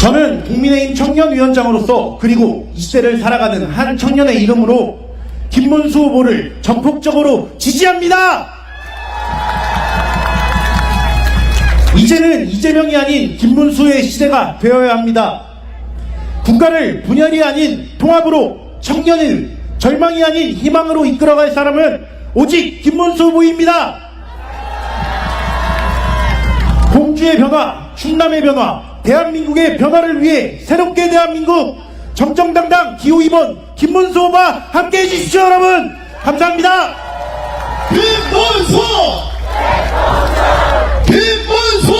저는 국민의힘 청년위원장으로서 그리고 이 시대를 살아가는 한 청년의 이름으로 김문수 후보를 전폭적으로 지지합니다. 이제는 이재명이 아닌 김문수의 시대가 되어야 합니다. 국가를 분열이 아닌 통합으로 청년을 절망이 아닌 희망으로 이끌어갈 사람은 오직 김문수 후보입니다. 공주의 변화, 충남의 변화, 대한민국의 변화를 위해 새롭게 대한민국 정정당당 기호 2번 김문수 후보와 함께 해 주십시오 여러분 감사합니다. 김문수! 김문수!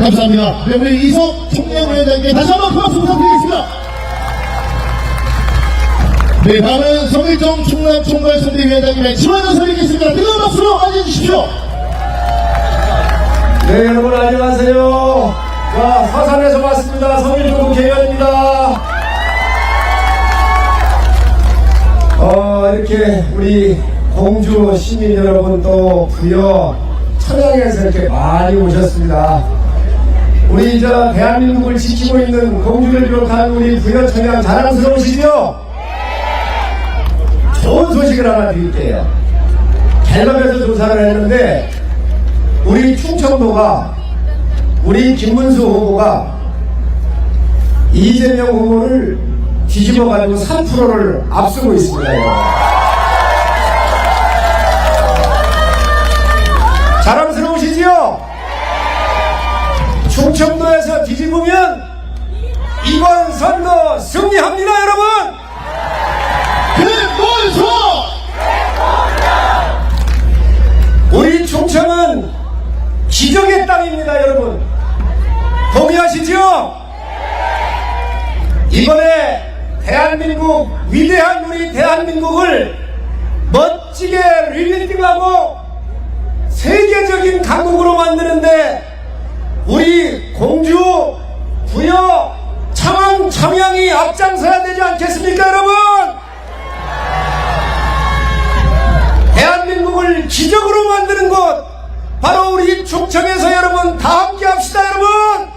감사합니다. 네, 우리 이석 총장위원장께 다시 한번 박수 부탁드리겠습니다. 네, 다음은 성일정 충남 총괄선대위원장님의 지원을 선임겠습니다. 뜨거운 박수로 맞이해 주십시오. 네, 여러분 안녕하세요. 자, 사산에서 왔습니다. 성일종 국회의원입니다. 어, 이렇게 우리 공주 시민 여러분 또 부여 천양에서 이렇게 많이 오셨습니다. 우리 저 대한민국을 지키고 있는 공주를 비롯한 우리 부여 천양 자랑스러우시죠? 좋은 소식을 하나 드릴게요. 갤럽에서 조사를 했는데 우리 충청도가 우리 김문수 후보가 이재명 후보를 뒤집어가지고 3%를 앞서고 있습니다. 자랑스러우시지요? 충청도에서 뒤집으면 이번 선거 승리합니다, 여러분! 김문수! 우리 충청은 기적의 땅입니다, 여러분. 동의하시죠? 이번에 대한민국, 위대한 우리 대한민국을 멋지게 리빌딩하고 세계적인 강국으로 만드는데 우리 공주, 부여, 창왕, 청양이 앞장서야 되지 않겠습니까, 여러분? 대한민국을 기적으로 만드는 곳 바로 우리 충청에서 여러분 다 함께 합시다 여러분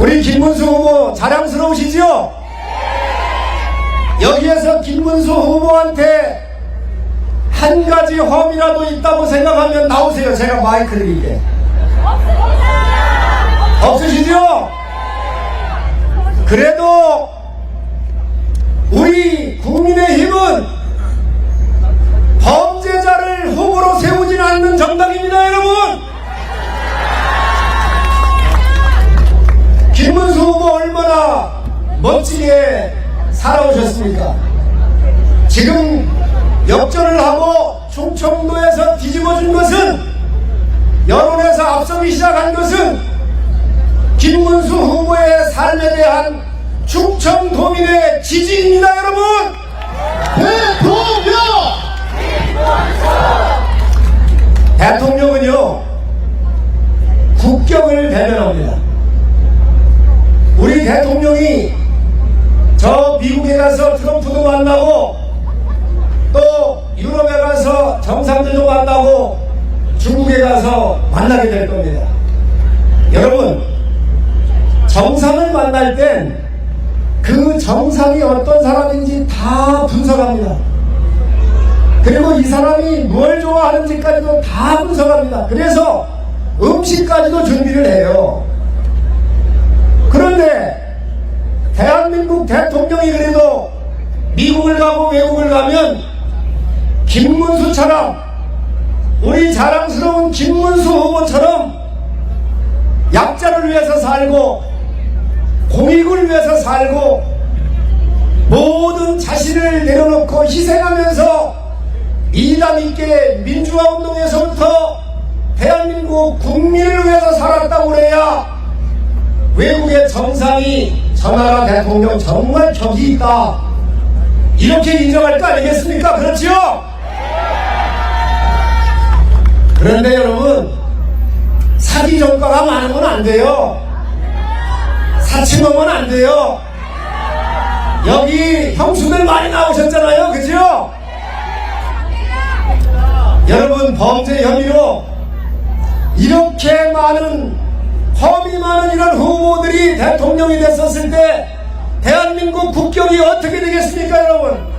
우리 김문수 후보 자랑스러우시죠? 여기에서 김문수 후보한테 한 가지 험이라도 있다고 생각하면 나오세요 제가 마이크 드릴게 없으시죠? 그래도 우리 국민의힘은 범죄자를 후보로 세우진 않는 정당입니다, 여러분! 김문수 후보 얼마나 멋지게 살아오셨습니까? 지금 역전을 하고 충청도에서 뒤집어준 것은 여론에서 앞서기 시작한 것은 김문수 후보의 삶에 대한 충청도민의 지지입니다, 여러분! 대통령! 준비를 해요. 그런데 대한민국 대통령이 그래도 미국을 가고 외국을 가면 김문수처럼 우리 자랑스러운 김문수 후보처럼 약자를 위해서 살고 공익을 위해서 살고 모든 자신을 내려놓고 희생하면서 이담 있게 민주화 운동에서부터 대한민국 국민을 위해서 살았다고 그래야 외국의 정상이 저 나라 대통령 정말 격이 있다 이렇게 인정할 거 아니겠습니까? 그렇지요? 그런데 여러분 사기 전과가 많으면 안 돼요. 사칭하면 안 돼요. 여기 형수들 많이 나오셨잖아요. 그죠? 여러분 범죄 혐의로 이렇게 많은 험이 많은 이런 후보들이 대통령이 됐었을 때 대한민국 국격이 어떻게 되겠습니까 여러분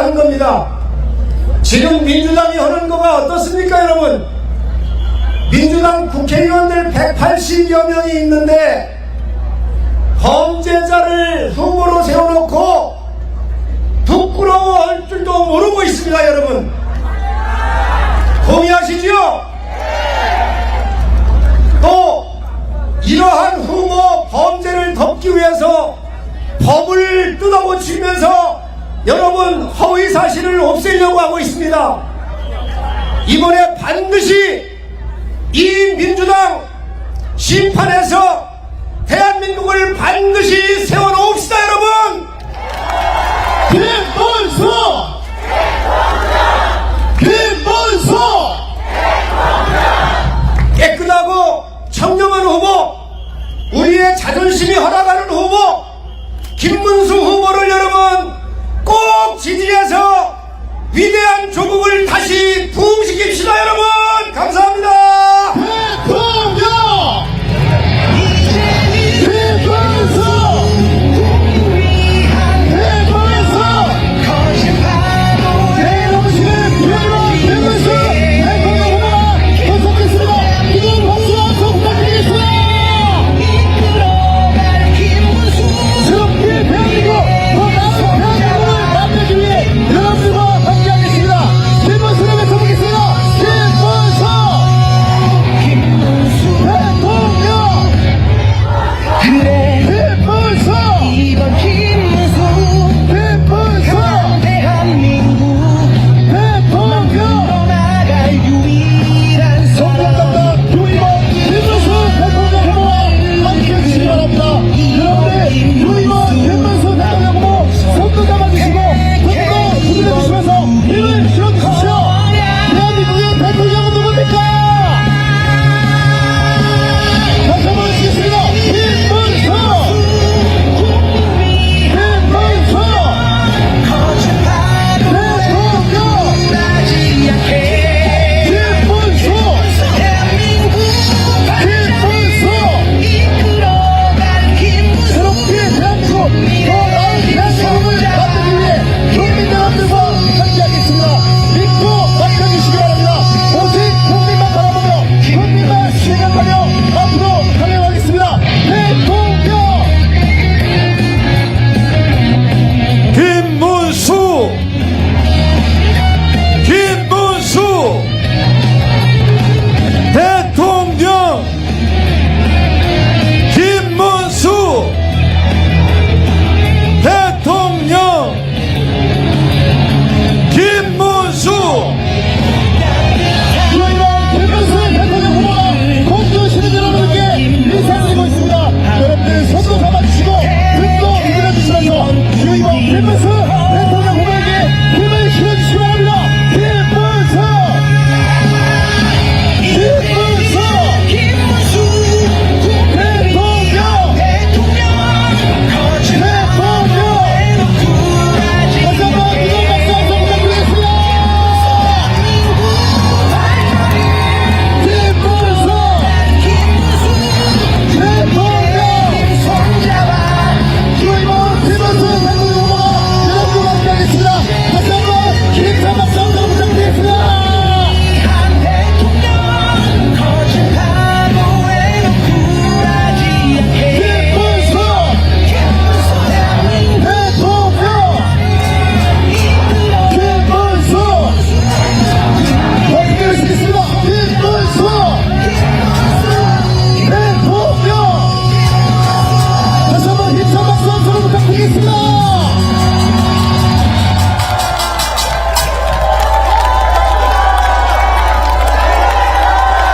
하는 겁니다. 지금 민주당이 하는 거가 어떻습니까, 여러분? 민주당 국회의원들 180여 명이 있는데 범죄자를 후보로 세워놓고 부끄러워할 줄도 모르고 있습니다, 여러분. 동의하시죠? 또 이러한 후보 범죄를 덮기 위해서 법을 뜯어고치면서 여러분 허위 사실을 없애려고 하고 있습니다. 이번에 반드시 이 민주당 심판에서 대한민국을 반드시 세워놓읍시다 여러분 김문수! 김문수! 깨끗하고 청렴한 후보 우리의 자존심이 허락하는 후보 김문수 후보를 여러분 꼭 지지해서 위대한 조국을 다시 부흥시킵시다 여러분 감사합니다 대통령!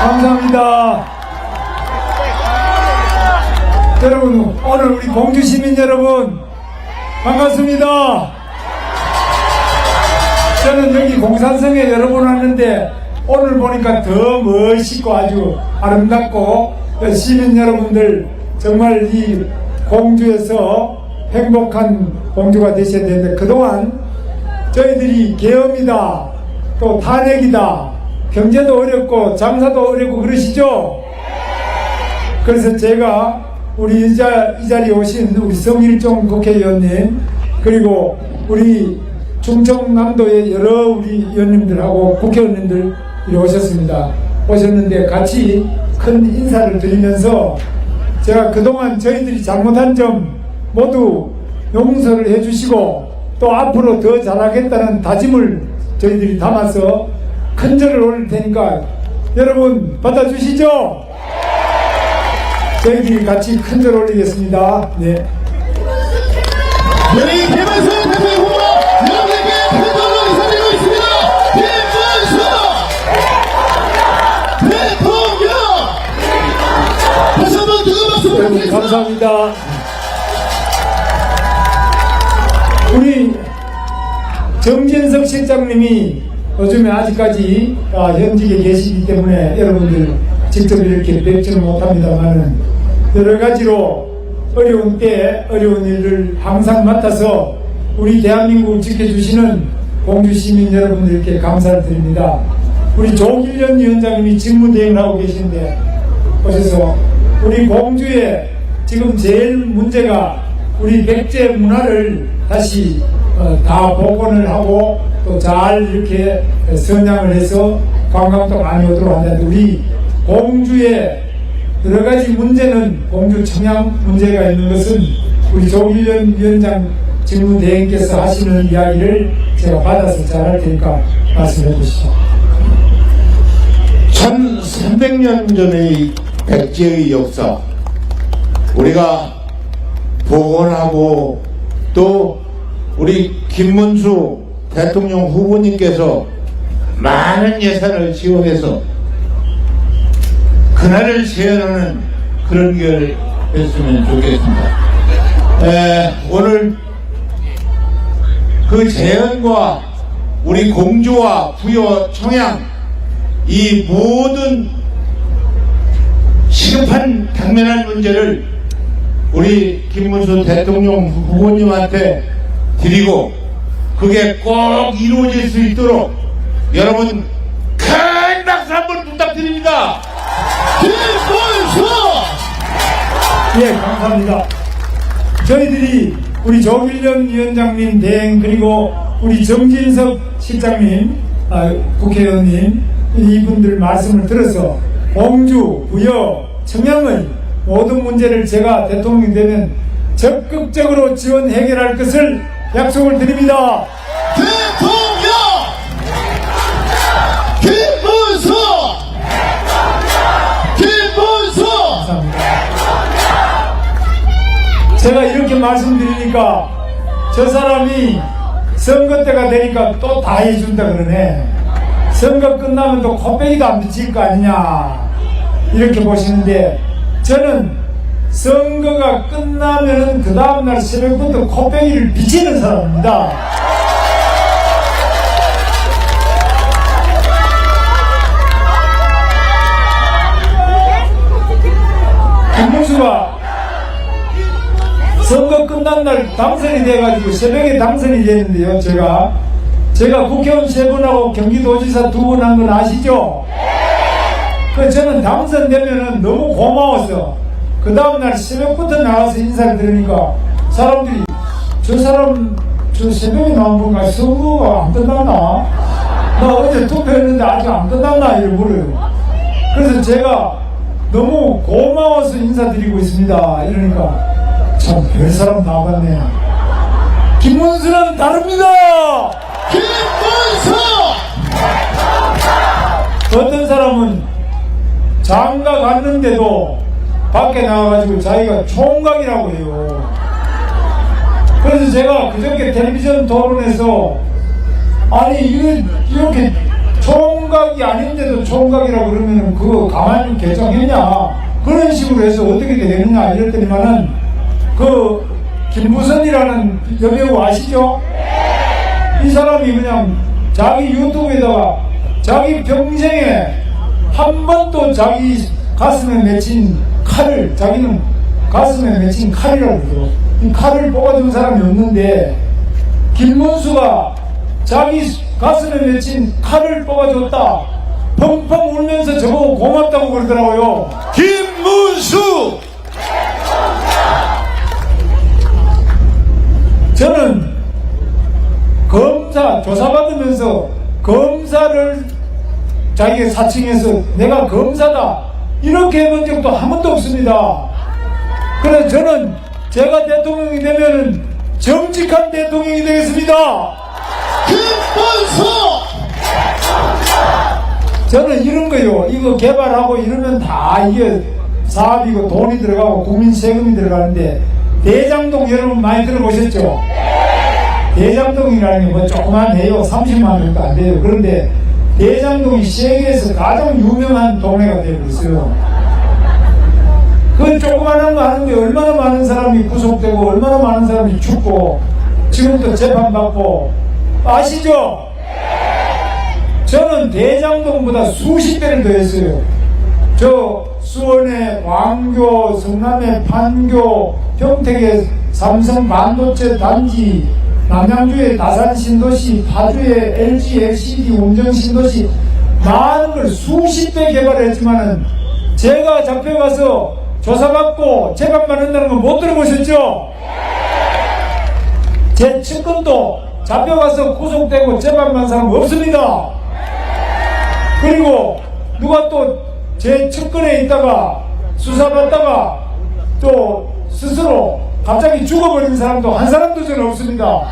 감사합니다. 여러분, 오늘 우리 공주 시민 여러분, 반갑습니다. 저는 여기 공산성에 여러 번 왔는데, 오늘 보니까 더 멋있고 아주 아름답고, 시민 여러분들, 정말 이 공주에서 행복한 공주가 되셔야 되는데, 그동안 저희들이 계엄이다, 또 탄핵이다, 경제도 어렵고, 장사도 어렵고 그러시죠? 그래서 제가 우리 이, 자, 이 자리에 오신 우리 성일종 국회의원님 그리고 우리 충청남도의 여러 우리 의원님들하고 국회의원님들 오셨습니다. 오셨는데 같이 큰 인사를 드리면서 제가 그동안 저희들이 잘못한 점 모두 용서를 해주시고 또 앞으로 더 잘하겠다는 다짐을 저희들이 담아서 큰 절을 올릴 테니까 여러분 받아주시죠? 저희들이 같이 큰절 올리겠습니다. 네. 우리 김문수 대통령 후보 여러분에게 대통령 인사드리고 있습니다. 김문수 대통령 다시 한번 뜨거운 박수 부탁드리겠습니다. 감사합니다. 우리 정진석 실장님이 요즘에 아직까지 아, 현직에 계시기 때문에 여러분들 직접 이렇게 뵙지는 못합니다만은 여러 가지로 어려운 때 어려운 일을 항상 맡아서 우리 대한민국을 지켜주시는 공주 시민 여러분들께 감사를 드립니다. 우리 조길련 위원장님이 직무대행을 하고 계신데 오셔서 우리 공주의 지금 제일 문제가 우리 백제 문화를 다시 어, 다 복원을 하고 또 잘 이렇게 선양을 해서 관광도 많이 오도록 한다는데 우리 공주의 여러 가지 문제는 공주 청양 문제가 있는 것은 우리 조길련 위원장 직무대행께서 하시는 이야기를 제가 받아서 잘 할 테니까 말씀해 주시죠. 1300년 전의 백제의 역사 우리가 복원하고 또 우리 김문수 대통령 후보님께서 많은 예산을 지원해서 그날을 세워하는 그런 게 됐으면 좋겠습니다. 에, 오늘 그 재현과 우리 공주와 부여 청양 이 모든 시급한 당면한 문제를 우리 김문수 대통령 후보님한테 드리고 그게 꼭 이루어질 수 있도록 여러분 큰 박수 한번 부탁드립니다. 김문수 예, 감사합니다. 저희들이 우리 조길련 위원장님 대행 그리고 우리 정진석 실장님, 아, 국회의원님 이분들 말씀을 들어서 공주, 부여, 청양의 모든 문제를 제가 대통령이 되면 적극적으로 지원 해결할 것을 약속을 드립니다. 대통령 김문수 김문수 감사합니다. 제가 이렇게 말씀드리니까 저 사람이 선거 때가 되니까 또 다 해준다 그러네. 선거 끝나면 또 코빼기도 안 비칠 거 아니냐. 이렇게 보시는데 저는 선거가 끝나면은 그 다음날 새벽부터 코빼기를 비치는 사람입니다. 김문수가 선거 끝난 날 당선이 돼가지고 새벽에 당선이 됐는데요, 제가. 제가 국회의원 세 분하고 경기도지사 두 분 한 건 아시죠? 그 저는 당선되면은 너무 고마워서 그 다음날 새벽부터 나가서 인사를 드리니까 사람들이 저 사람 저 새벽에 나온 건가 선거가 안 끝났나? 나 어제 투표했는데 아직 안 끝났나? 이러 물어요. 그래서 제가 너무 고마워서 인사드리고 있습니다. 이러니까 참 별 사람 나왔네. 김문수는 다릅니다. 김문수 어떤 사람은 장가 갔는데도 밖에 나와가지고 자기가 총각이라고 해요. 그래서 제가 그저께 텔레비전 토론에서 아니 이거 이렇게 총각이 아닌데도 총각이라고 그러면은 그거 가만히 결정했냐 그런 식으로 해서 어떻게 되느냐 이랬더니만은 그 김무선이라는 여배우 아시죠? 이 사람이 그냥 자기 유튜브에다가 자기 평생에 한 번도 자기 가슴에 맺힌 칼을 자기는 가슴에 맺힌 칼이라고. 이 칼을 뽑아준 사람이 없는데 김문수가 자기 가슴에 맺힌 칼을 뽑아줬다. 펑펑 울면서 저보고 고맙다고 그러더라고요. 김문수 저는 검사 조사받으면서 검사를 자기가 사칭해서 내가 검사다 이렇게 해본 적도 한 번도 없습니다. 그래서 저는 제가 대통령이 되면은 정직한 대통령이 되겠습니다. 김문수 저는 이런 거요. 이거 개발하고 이러면 다 이게 사업이고 돈이 들어가고 국민 세금이 들어가는데 대장동 여러분 많이 들어보셨죠? 대장동이라는 게 뭐 조그만 해요. 30만 원도 안 돼요. 그런데 대장동이 세계에서 가장 유명한 동네가 되고 있어요. 그 조그만한 거 하는데 얼마나 많은 사람이 구속되고 얼마나 많은 사람이 죽고 지금도 재판받고 아시죠? 저는 대장동보다 수십 배를 더 했어요. 저 수원의 왕교, 성남의 판교, 평택의 삼성 반도체 단지, 남양주의 다산 신도시, 파주의 LG, LCD 운정 신도시 많은 걸 수십 배 개발했지만은 제가 잡혀가서 조사받고 재판받는다는 건 못 들어보셨죠? 제 측근도 잡혀가서 구속되고 재판만 사람 없습니다. 그리고 누가 또 제 측근에 있다가 수사받다가 또 스스로 갑자기 죽어버린 사람도 한 사람도 저는 없습니다.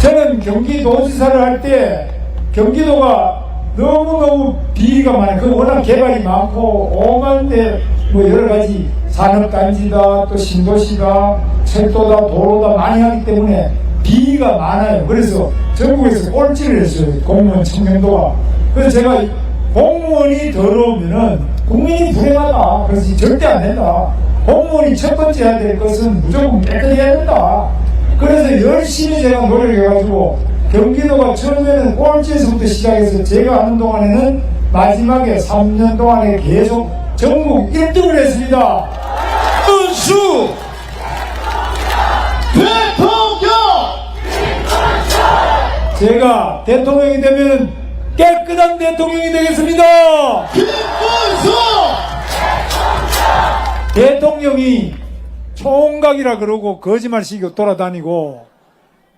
저는 경기도지사를 할 때 경기도가 너무너무 비리가 많아요. 그 워낙 개발이 많고 오만데 뭐 여러 가지 산업단지다 또 신도시다 철도다 도로다 많이 하기 때문에 비리가 많아요. 그래서 전국에서 꼴찌를 했어요. 공무원 청년도가. 그래서 제가 공무원이 더러우면은 국민이 불행하다. 그래서 절대 안 된다. 공무원이 첫 번째 해야 될 것은 무조건 깨끗이 해야 된다. 그래서 열심히 제가 노력해가지고 경기도가 처음에는 꼴찌에서부터 시작해서 제가 하는 동안에는 마지막에 3년 동안에 계속 전국 1등을 했습니다. 문수 대통령 제가 대통령이 되면 깨끗한 대통령이 되겠습니다. 김문수 대통령이 총각이라 그러고 거짓말시키고 돌아다니고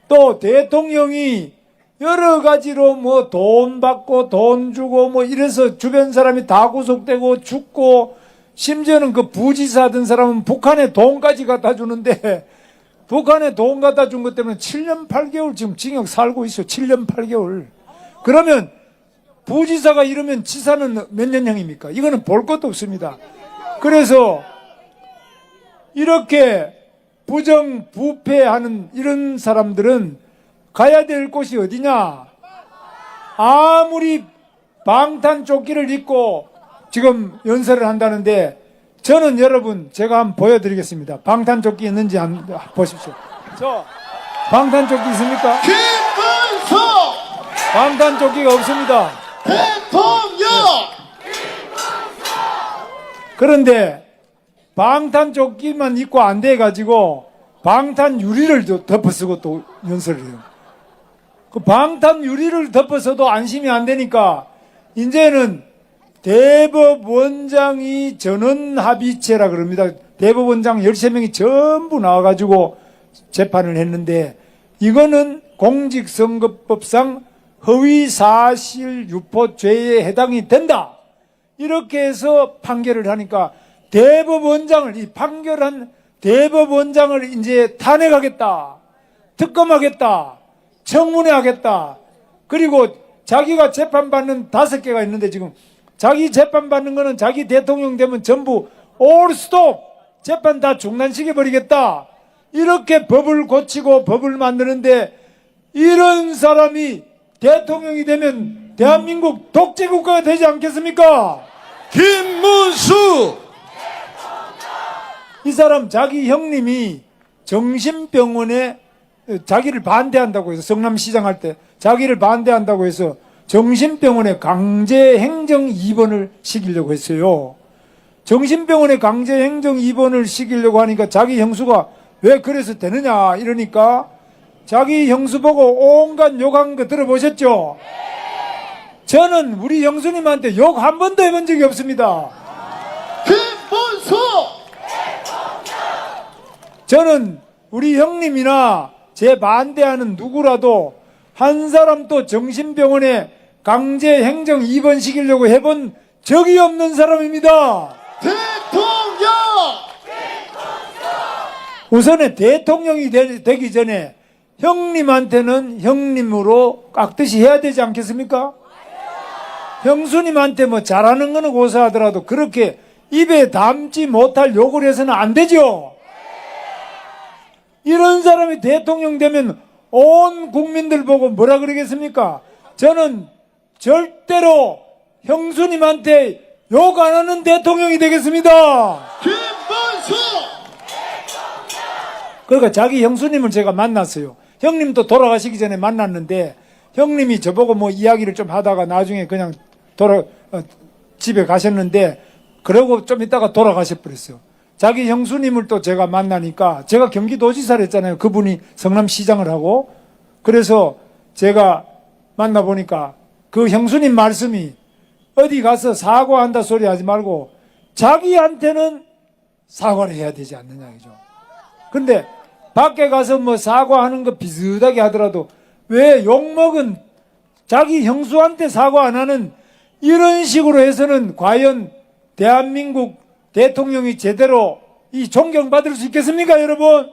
또 대통령이 여러 가지로 뭐 돈 받고 돈 주고 뭐 이래서 주변 사람이 다 구속되고 죽고 심지어는 그 부지사 하던 사람은 북한에 돈까지 갖다 주는데 북한에 돈 갖다 준 것 때문에 7년 8개월 지금 징역 살고 있어. 7년 8개월. 그러면 부지사가 이러면 지사는 몇 년형입니까? 이거는 볼 것도 없습니다. 그래서 이렇게 부정 부패하는 이런 사람들은 가야 될 곳이 어디냐? 아무리 방탄조끼를 입고 지금 연설을 한다는데 저는 여러분 제가 한번 보여드리겠습니다. 방탄조끼 있는지 한번 보십시오. 저 방탄조끼 있습니까? 김문수 방탄조끼가 없습니다. 대통령 그런데 방탄조끼만 입고 안 돼가지고 방탄 유리를 또 덮어 쓰고 또 연설을 해요. 그 방탄 유리를 덮어서도 안심이 안 되니까 이제는 대법원장이 전원 합의체라 그럽니다. 대법원장 13명이 전부 나와가지고 재판을 했는데 이거는 공직선거법상 허위 사실 유포 죄에 해당이 된다. 이렇게 해서 판결을 하니까 대법원장을 이 판결한 대법원장을 이제 탄핵하겠다. 특검하겠다. 청문회 하겠다. 그리고 자기가 재판받는 다섯 개가 있는데 지금 자기 재판받는 거는 자기 대통령 되면 전부 올 스톱 재판 다 중단시켜 버리겠다. 이렇게 법을 고치고 법을 만드는데 이런 사람이 대통령이 되면 대한민국 독재국가가 되지 않겠습니까? 김문수 이 사람 자기 형님이 정신병원에 자기를 반대한다고 해서 성남시장 할 때 자기를 반대한다고 해서 정신병원에 강제 행정 입원을 시키려고 했어요. 정신병원에 강제 행정 입원을 시키려고 하니까 자기 형수가 왜 그래서 되느냐 이러니까 자기 형수 보고 온갖 욕한 거 들어보셨죠? 저는 우리 형수님한테 욕 한 번도 해본 적이 없습니다. 김문수 저는 우리 형님이나 제 반대하는 누구라도 한 사람도 정신병원에 강제 행정 입원 시키려고 해본 적이 없는 사람입니다. 대통령 우선에 대통령이 되, 기 전에 형님한테는 형님으로 깍듯이 해야 되지 않겠습니까? 형수님한테 뭐 잘하는 거는 고사하더라도 그렇게 입에 담지 못할 욕을 해서는 안 되죠. 이런 사람이 대통령 되면 온 국민들 보고 뭐라 그러겠습니까? 저는 절대로 형수님한테 욕 안 하는 대통령이 되겠습니다. 김문수 그러니까 자기 형수님을 제가 만났어요. 형님도 돌아가시기 전에 만났는데 형님이 저보고 뭐 이야기를 좀 하다가 나중에 그냥 돌아 어, 집에 가셨는데 그러고 좀 있다가 돌아가셔 버렸어요. 자기 형수님을 또 제가 만나니까 제가 경기도지사를 했잖아요. 그분이 성남시장을 하고 그래서 제가 만나 보니까 그 형수님 말씀이 어디 가서 사과한다 소리 하지 말고 자기한테는 사과를 해야 되지 않느냐 이죠. 근데 밖에 가서 뭐 사과하는 거 비슷하게 하더라도 왜 욕먹은 자기 형수한테 사과 안 하는 이런 식으로 해서는 과연 대한민국 대통령이 제대로 이 존경받을 수 있겠습니까, 여러분?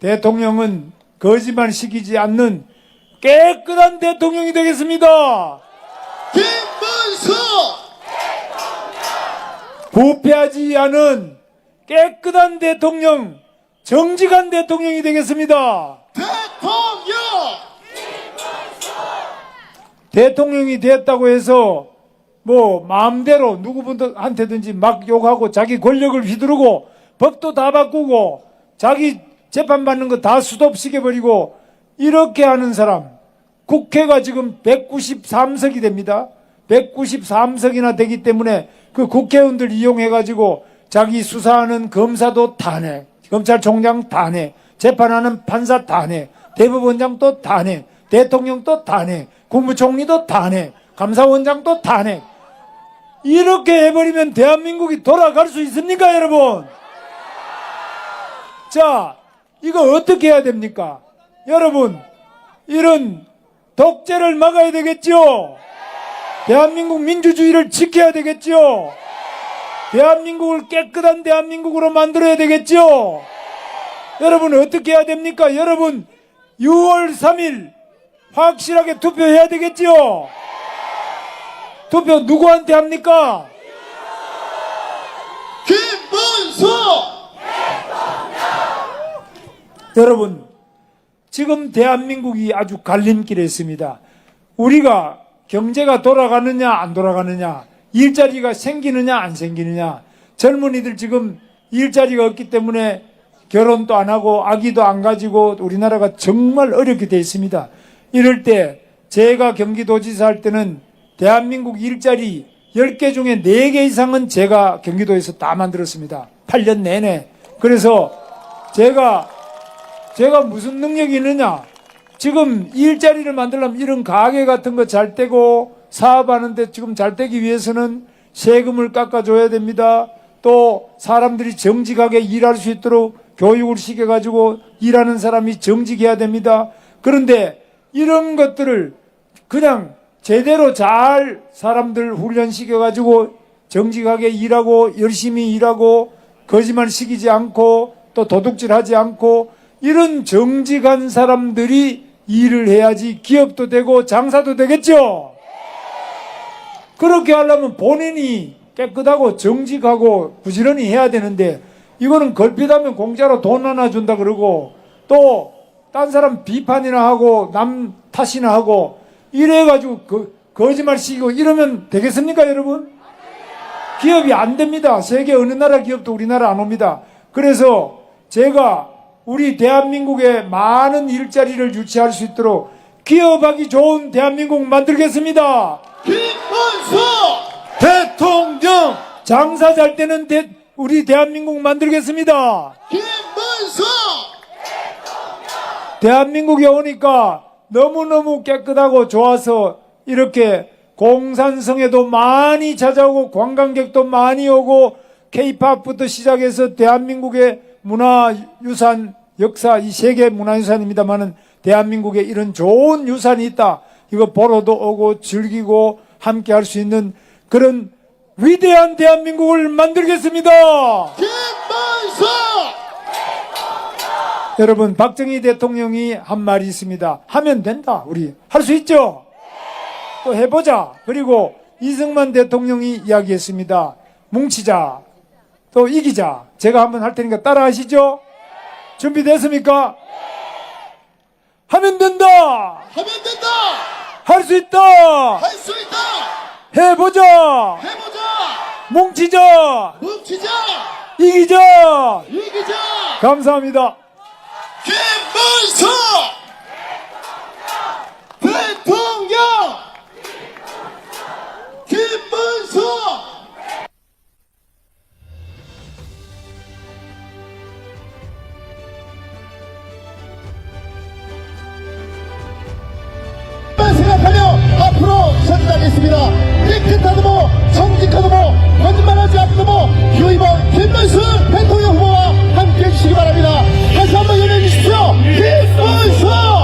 대통령은 거짓말 시키지 않는 깨끗한 대통령이 되겠습니다. 김문수 부패하지 않은 깨끗한 대통령, 정직한 대통령이 되겠습니다. 대통령 대통령이 됐다고 해서 뭐 마음대로 누구분한테든지 막 욕하고 자기 권력을 휘두르고 법도 다 바꾸고 자기 재판받는 거 다 수도시켜버리고 이렇게 하는 사람 국회가 지금 193석이 됩니다. 193석이나 되기 때문에 그 국회의원들 이용해가지고 자기 수사하는 검사도 탄핵, 검찰총장 탄핵, 재판하는 판사 탄핵, 대법원장도 탄핵, 대통령도 탄핵, 국무총리도 탄핵, 감사원장도 탄핵. 이렇게 해버리면 대한민국이 돌아갈 수 있습니까, 여러분? 자, 이거 어떻게 해야 됩니까? 여러분, 이런 독재를 막아야 되겠죠? 대한민국 민주주의를 지켜야 되겠죠? 대한민국을 깨끗한 대한민국으로 만들어야 되겠죠? 여러분, 어떻게 해야 됩니까? 여러분, 6월 3일 확실하게 투표해야 되겠죠? 투표 누구한테 합니까? 김문수 여러분, 지금 대한민국이 아주 갈림길에 있습니다. 우리가 경제가 돌아가느냐, 안 돌아가느냐, 일자리가 생기느냐, 안 생기느냐, 젊은이들 지금 일자리가 없기 때문에 결혼도 안 하고 아기도 안 가지고 우리나라가 정말 어렵게 돼 있습니다. 이럴 때 제가 경기도지사 할 때는 대한민국 일자리 10개 중에 4개 이상은 제가 경기도에서 다 만들었습니다. 8년 내내. 그래서 제가 제가 무슨 능력이 있느냐? 지금 일자리를 만들려면 이런 가게 같은 거 잘 떼고 사업하는데 지금 잘 떼기 위해서는 세금을 깎아줘야 됩니다. 또 사람들이 정직하게 일할 수 있도록 교육을 시켜가지고 일하는 사람이 정직해야 됩니다. 그런데 이런 것들을 그냥 제대로 잘 사람들 훈련시켜가지고 정직하게 일하고 열심히 일하고 거짓말 시키지 않고 또 도둑질하지 않고 이런 정직한 사람들이 일을 해야지 기업도 되고 장사도 되겠죠. 그렇게 하려면 본인이 깨끗하고 정직하고 부지런히 해야 되는데 이거는 걸핏하면 공짜로 돈 하나 준다 그러고 또 딴 사람 비판이나 하고 남 탓이나 하고 이래가지고 그, 거짓말 시키고 이러면 되겠습니까 여러분? 기업이 안 됩니다. 세계 어느 나라 기업도 우리나라 안 옵니다. 그래서 제가 우리 대한민국에 많은 일자리를 유치할 수 있도록 기업하기 좋은 대한민국 만들겠습니다. 김문수 대통령 장사 잘 되는 대- 우리 대한민국 만들겠습니다. 김문수 대한민국에 오니까 너무너무 깨끗하고 좋아서 이렇게 공산성에도 많이 찾아오고 관광객도 많이 오고 케이팝부터 시작해서 대한민국의 문화유산 역사 이 세계 문화유산입니다만은 대한민국에 이런 좋은 유산이 있다. 이거 보러도 오고 즐기고 함께 할 수 있는 그런 위대한 대한민국을 만들겠습니다. 김문수 여러분 박정희 대통령이 한 말이 있습니다. 하면 된다. 우리 할 수 있죠. 또 해보자. 그리고 이승만 대통령이 이야기했습니다. 뭉치자. 또 이기자. 제가 한번 할 테니까 따라하시죠. 준비됐습니까? 하면 된다. 하면 된다 할 수 있다. 할 수 있다 해보자. 해보자 뭉치자. 뭉치자 이기자. 이기자 감사합니다. 김문수 대통령 김문수 앞으로 선언하겠습니다. 깨끗한 후보, 정직한 후보, 거짓말하지 않는 후보, 유이번 김문수 대통령 후보와 함께 해주시기 바랍니다. 다시 한번 연락해 주십시오. 김문수!